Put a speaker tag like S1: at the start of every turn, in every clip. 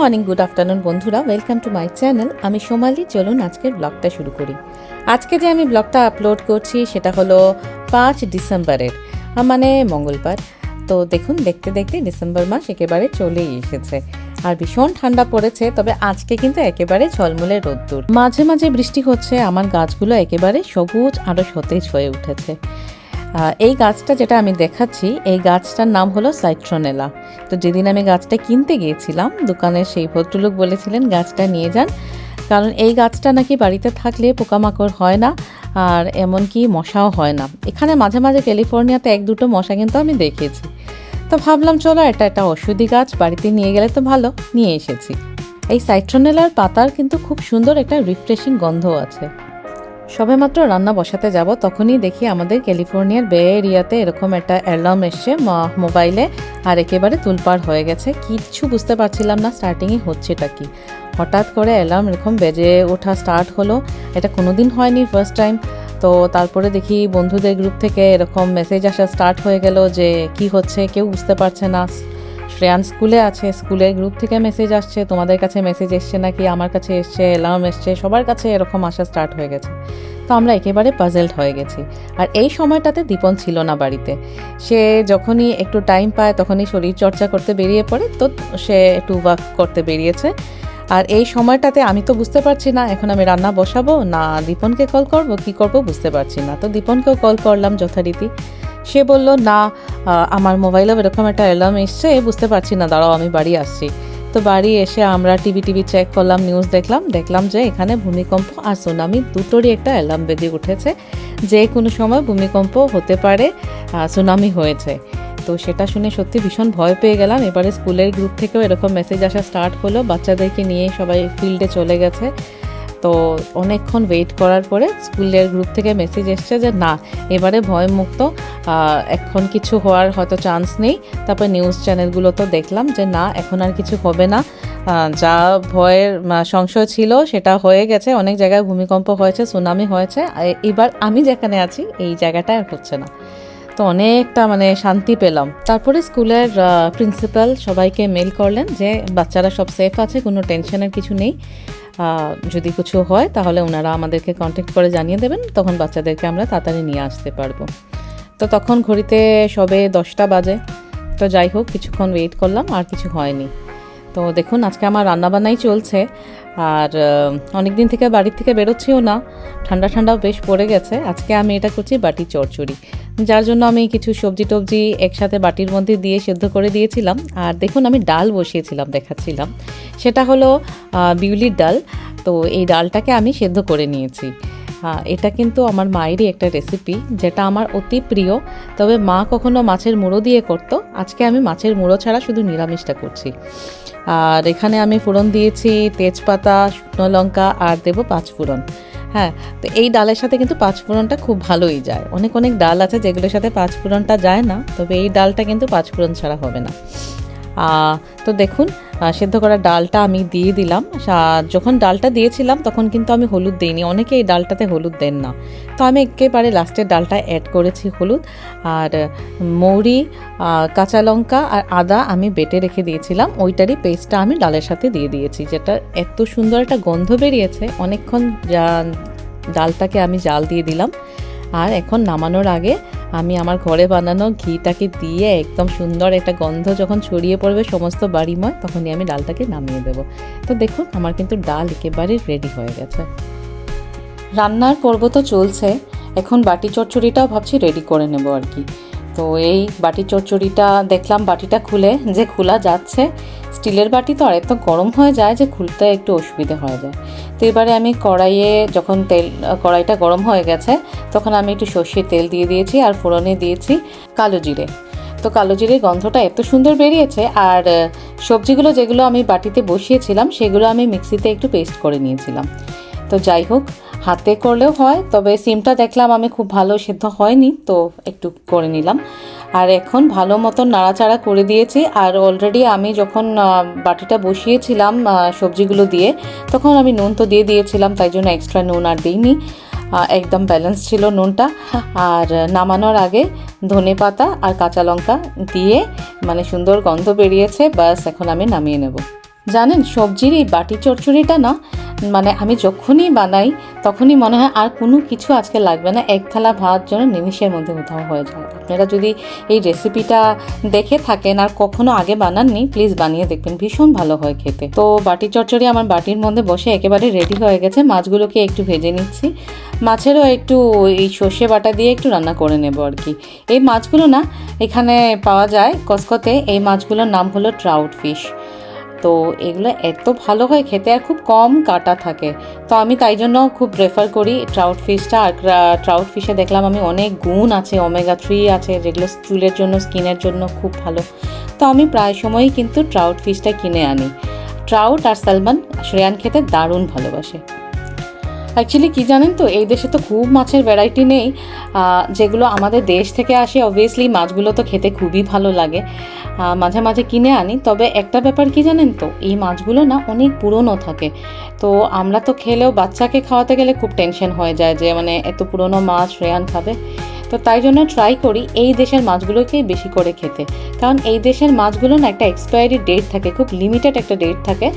S1: Morning good afternoon বন্ধুরা। Welcome to my channel আমি সোমালি, চলুন আজকের ব্লগটা শুরু করি। আজকে যে আমি ব্লগটা আপলোড করছি, সেটা হলো পাঁচ ডিসেম্বরের মানে মঙ্গলবার। তো দেখুন, দেখতে দেখতে ডিসেম্বর মাস একেবারে চলেই এসেছে। আর ভীষণ ঠান্ডা পড়েছে, তবে আজকে কিন্তু একেবারে ঝলমলে রোদ্দুর। মাঝে মাঝে বৃষ্টি হচ্ছে, আমার গাছগুলো একেবারে সবুজ আরও সতেজ হয়ে উঠেছে। এই গাছটা যেটা আমি দেখাচ্ছি, এই গাছটার নাম হলো সাইট্রোনেলা। তো যেদিন আমি গাছটা কিনতে গিয়েছিলাম, দোকানের সেই ভদ্রলোক বলেছিলেন, গাছটা নিয়ে যান। কারণ এই গাছটা নাকি বাড়িতে থাকলে পোকামাকড় হয় না, আর এমনকি মশাও হয় না। এখানে মাঝে মাঝে ক্যালিফোর্নিয়াতে এক দুটো মশা কিন্তু আমি দেখেছি। তো ভাবলাম, চলো, এটা একটা ওষুধি গাছ, বাড়িতে নিয়ে গেলে তো ভালো। নিয়ে এসেছি। এই সাইট্রোনেলার পাতার কিন্তু খুব সুন্দর একটা রিফ্রেশিং গন্ধ আছে। সবেমাত্র রান্না বসাতে যাব, তখনই দেখি আমাদের ক্যালিফোর্নিয়ার বে এরিয়াতে এরকম একটা অ্যালার্ম এসছে মোবাইলে, আর একেবারে তুলপাড় হয়ে গেছে। কিচ্ছু বুঝতে পারছিলাম না স্টার্টিংয়ে হচ্ছেটা কি। হঠাৎ করে অ্যালার্ম এরকম বেজে ওঠা স্টার্ট হলো। এটা কোনোদিন হয়নি ফার্স্ট টাইম। তো তারপরে দেখি বন্ধুদের গ্রুপ থেকে এরকম মেসেজ আসা স্টার্ট হয়ে গেল যে, কি হচ্ছে? কেউ বুঝতে পারছে না। শ্রেয়ান স্কুলে আছে স্কুলের গ্রুপ থেকে মেসেজ আসছে, তোমাদের কাছে মেসেজ এসছে নাকি, আমার কাছে এসছে অ্যালার্ম এসছে, সবার কাছে এরকম আসা স্টার্ট হয়ে গেছে। তো আমরা একেবারে পাজেলড হয়ে গেছি। আর এই সময়টাতে দীপন ছিল না বাড়িতে। সে যখনই একটু টাইম পায়, তখনই শরীর চর্চা করতে বেরিয়ে পড়ে, তো সে একটু ওয়ার্ক করতে বেরিয়েছে। আর এই সময়টাতে আমি তো বুঝতে পারছি না, এখন আমি রান্না বসাবো, না দীপনকে কল করব, কি করব বুঝতে পারছি না। তো দীপনকেও কল করলাম যথারীতি। সে বলল, না আমার মোবাইলেও এরকম একটা অ্যালার্ম এসছে, বুঝতে পারছি না, দাঁড়াও, আমি বাড়ি আসছি। তো বাড়ি এসে আমরা টিভি টিভি চেক করলাম নিউজ দেখলাম দেখলাম যে এখানে ভূমিকম্প আর সুনামি দুটোরই একটা অ্যালার্ম বেজে উঠেছে। যে কোনো সময় ভূমিকম্প হতে পারে সুনামি হয়েছে। তো সেটা শুনে সত্যি ভীষণ ভয় পেয়ে গেলাম। এবারে স্কুলের গ্রুপ থেকেও এরকম মেসেজ আসা স্টার্ট হলো। বাচ্চাদেরকে নিয়ে সবাই ফিল্ডে চলে গেছে। তো অনেকক্ষণ ওয়েট করার পরে স্কুলের গ্রুপ থেকে মেসেজ এসছে যে না, এবারে ভয়মুক্ত। এখন কিছু হওয়ার হয়তো চান্স নেই। তারপর নিউজ চ্যানেলগুলো তো দেখলাম যে না, এখন আর কিছু হবে না। যা ভয়ের সংশয় ছিল সেটা হয়ে গেছে। অনেক জায়গায় ভূমিকম্প হয়েছে সুনামি হয়েছে। এবার আমি যেখানে আছি, এই জায়গাটা আর হচ্ছে না। তো অনেকটা মানে শান্তি পেলাম। তারপরে স্কুলের প্রিন্সিপাল সবাইকে মেল করলেন যে, বাচ্চারা সব সেফ আছে, কোনো টেনশনের কিছু নেই। যদি কিছু হয়, তাহলে ওনারা আমাদেরকে কন্ট্যাক্ট করে জানিয়ে দেবেন। তখন বাচ্চাদেরকে আমরা তাড়াতাড়ি নিয়ে আসতে পারব। তো তখন ঘড়িতে সবে দশটা বাজে। তো যাই হোক, কিছুক্ষণ ওয়েট করলাম, আর কিছু হয়নি। তো দেখুন, আজকে আমার রান্নাবান্নাই চলছে। আর অনেক দিন থেকে বাড়ির থেকে বেরোচ্ছিও না। ঠান্ডা ঠান্ডাও বেশ পড়ে গেছে। আজকে আমি এটা করছি বাটি চচ্চড়ি যার জন্য আমি কিছু সবজি টবজি একসাথে বাটির মধ্যে দিয়ে সেদ্ধ করে দিয়েছিলাম। আর দেখুন, আমি ডাল বসিয়েছিলাম, দেখাচ্ছিলাম। সেটা হলো বিউলির ডাল। তো এই ডালটাকে আমি সেদ্ধ করে নিয়েছি। এটা কিন্তু আমার মায়েরই একটা রেসিপি, যেটা আমার অতি প্রিয়। তবে মা কখনো মাছের মুড়ো দিয়ে করতো। আজকে আমি মাছের মুড়ো ছাড়া শুধু নিরামিষটা করছি। আর এখানে আমি ফোড়ন দিয়েছি, তেজপাতা, শুকনো লঙ্কা, আর দেবো পাঁচ ফোড়ন হ্যাঁ তো এই ডালের সাথে কিন্তু পাঁচফোড়নটা খুব ভালোই যায়। অনেক অনেক ডাল আছে যেগুলোর সাথে পাঁচফোড়নটা যায় না, তবে এই ডালটা কিন্তু পাঁচফোড়ন ছাড়া হবে না। তো দেখুন সেদ্ধ করা ডালটা আমি দিয়ে দিলাম। যখন ডালটা দিয়েছিলাম, তখন কিন্তু আমি হলুদ দিইনি। অনেকে এই ডালটাতে হলুদ দেন না। তো আমি একেবারে লাস্টের ডালটা অ্যাড করেছি হলুদ। আর মৌরি কাঁচা লঙ্কা আর আদা আমি বেটে রেখে দিয়েছিলাম। ওইটারই পেস্টটা আমি ডালের সাথে দিয়ে দিয়েছি। যেটা এত সুন্দর একটা গন্ধ বেরিয়েছে। অনেকক্ষণ ডালটাকে আমি জাল দিয়ে দিলাম। আর এখন নামানোর আগে আমি আমার ঘরে বানানো ঘিটাকে দিয়ে একদম সুন্দর একটা গন্ধ যখন ছড়িয়ে পড়বে সমস্ত বাড়িময়, তখনই আমি ডালটাকে নামিয়ে দেব। তো দেখুন, আমার কিন্তু ডাল একেবারে রেডি হয়ে গেছে। রান্নার পর্ব তো চলছে, এখন বাটি চচ্চড়িটাও ভাবছি রেডি করে নেব আর কি। তো এই বাটি চচ্চড়িটা, দেখলাম বাটিটা খুলে, যে খোলা যাচ্ছে স্টিলের বাটি তো আর এত গরম হয়ে যায়, যে খুলতে একটু অসুবিধে হয়ে যায়। তো এবারে আমি কড়াইয়ে যখন তেল, কড়াইটা গরম হয়ে গেছে, তখন আমি একটু সর্ষের তেল দিয়ে দিয়েছি আর ফোড়নে দিয়েছি কালো জিরে। তো কালো জিরের গন্ধটা এত সুন্দর বেরিয়েছে আর সবজিগুলো যেগুলো আমি বাটিতে বসিয়েছিলাম, সেগুলো আমি মিক্সিতে একটু পেস্ট করে নিয়েছিলাম। তো যাই হোক হাতে করলেও হয়, তবে সিমটা দেখলাম আমি খুব ভালো সেদ্ধ হয়নি, তো একটু করে নিলাম। আর এখন ভালো মতন নাড়াচাড়া করে দিয়েছি, আর অলরেডি আমি যখন বাটিটা বসিয়েছিলাম সবজিগুলো দিয়ে, তখন আমি নুন তো দিয়ে দিয়েছিলাম, তাই জন্য এক্সট্রা নুন আর দিইনি। একদম ব্যালেন্স ছিল নুনটা। আর নামানোর আগে ধনে পাতা আর কাঁচা লঙ্কা দিয়ে মানে সুন্দর গন্ধ বেরিয়েছে বাস এখন আমি নামিয়ে নেব। জানেন, সবজির এই বাটি চচ্চড়িটা না মানে আমি যখনই বানাই, তখনই মনে হয় আর কোনো কিছু আজকে লাগবে না। এক থালা ভাত যেন নিমিষের মধ্যে কোথাও হয়ে যায়। আপনারা যদি এই রেসিপিটা দেখে থাকেন আর কখনো আগে বানাননি, প্লিজ বানিয়ে দেখবেন, ভীষণ ভালো হয় খেতে। তো বাটি চচ্চড়ি আমার বাটির মধ্যে বসে একেবারে রেডি হয়ে গেছে। মাছগুলোকে একটু ভেজে নিচ্ছি। মাছেরও একটু এই সর্ষে বাটা দিয়ে একটু রান্না করে নেব আর কি। এই মাছগুলো না, এখানে পাওয়া যায় কসকতে। এই মাছগুলোর নাম হলো ট্রাউট ফিশ তো এগুলো এত ভালো হয় খেতে আর খুব কম কাটা থাকে। তো আমি তাই জন্য খুব প্রেফার করি ট্রাউট ফিশটা আর ট্রাউট ফিশে দেখলাম আমি অনেক গুণ আছে ওমেগা থ্রি আছে, যেগুলো চুলের জন্য, স্কিনের জন্য খুব ভালো। তো আমি প্রায় সময়ই কিন্তু ট্রাউট ফিশটা কিনে আনি। ট্রাউট আর সালমান, শ্রেয়ান খেতে দারুণ ভালোবাসে। অ্যাকচুয়ালি কী জানেন তো, এই দেশে তো খুব মাছের ভ্যারাইটি নেই। যেগুলো আমাদের দেশ থেকে আসে অবভিয়াসলি মাছগুলো তো খেতে খুবই ভালো লাগে। মাঝে মাঝে কিনে আনি। তবে একটা ব্যাপার কি জানেন তো, এই মাছগুলো না অনেক পুরনো থাকে। তো আমরা তো খেলেও বাচ্চাকে খাওয়াতে গেলে খুব টেনশন হয়ে যায় যে মানে এত পুরনো মাছ রেয়ান খাবে। তো তাই জন্য ট্রাই করি এই দেশের মাছগুলোকেই বেশি করে খেতে। কারণ এই দেশের মাছগুলো না একটা এক্সপায়ারি ডেট থাকে, খুব লিমিটেড একটা ডেট থাকে।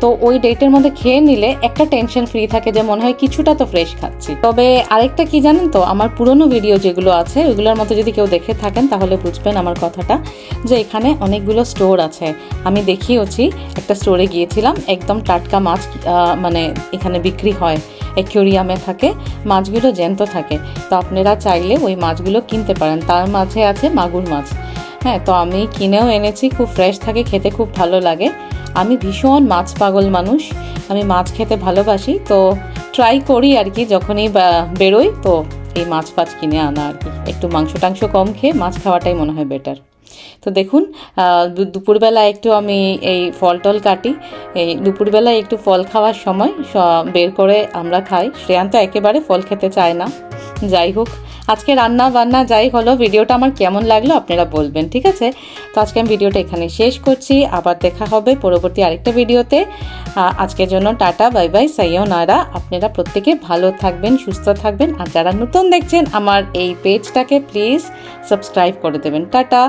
S1: তো ওই ডেটের মধ্যে খেয়ে নিলে একটা টেনশন ফ্রি থাকে যে মনে হয় কিছুটা তো ফ্রেশ খাচ্ছি। তবে আরেকটা কি জানেন তো, আমার পুরনো ভিডিও যেগুলো আছে, ওইগুলোর মতো যদি কেউ দেখে থাকেন তাহলে বুঝবেন আমার কথাটা, যে এখানে অনেকগুলো স্টোর আছে। আমি দেখিয়েছি একটা স্টোরে গিয়েছিলাম, একদম টাটকা মাছ মানে এখানে বিক্রি হয়। অ্যাকোরিয়ামে থাকে, মাছগুলো জ্যান্ত থাকে। তো আপনারা চাইলে ওই মাছগুলো কিনতে পারেন। তার মাঝে আছে মাগুর মাছ। হ্যাঁ তো আমি কিনেও এনেছি, খুব ফ্রেশ থাকে, খেতে খুব ভালো লাগে। আমি ভীষণ মাছ পাগল মানুষ। আমি মাছ খেতে ভালোবাসি। তো ট্রাই করি আর কি, যখনই বেরোই, তো এই মাছ ফাছ কিনে আনা আর কি। একটু মাংস টাংস কম খেয়ে মাছ খাওয়াটাই মনে হয় বেটার তো দেখুন দুপুরবেলা একটু আমি এই ফল টল কাটি। এই দুপুরবেলা একটু ফল খাওয়ার সময় বের করে আমরা খাই। শ্রেয়ান্ত একেবারে ফল খেতে চায় না। যাই হোক, আজকে রান্না বান্না যাই হলো, ভিডিওটা আমার কেমন লাগল আপনারা বলবেন, ঠিক আছে? তো আজকে আমি ভিডিওটা এখানে শেষ করছি, আবার দেখা হবে পরবর্তী আরেকটা ভিডিওতে। আজকের জন্য টাটা, বাই বাই সাইও নারা আপনারা প্রত্যেকে ভালো থাকবেন, সুস্থ থাকবেন, আর যারা নতুন দেখছেন, আমার এই পেজটাকে প্লিজ সাবস্ক্রাইব করে দেবেন। টাটা!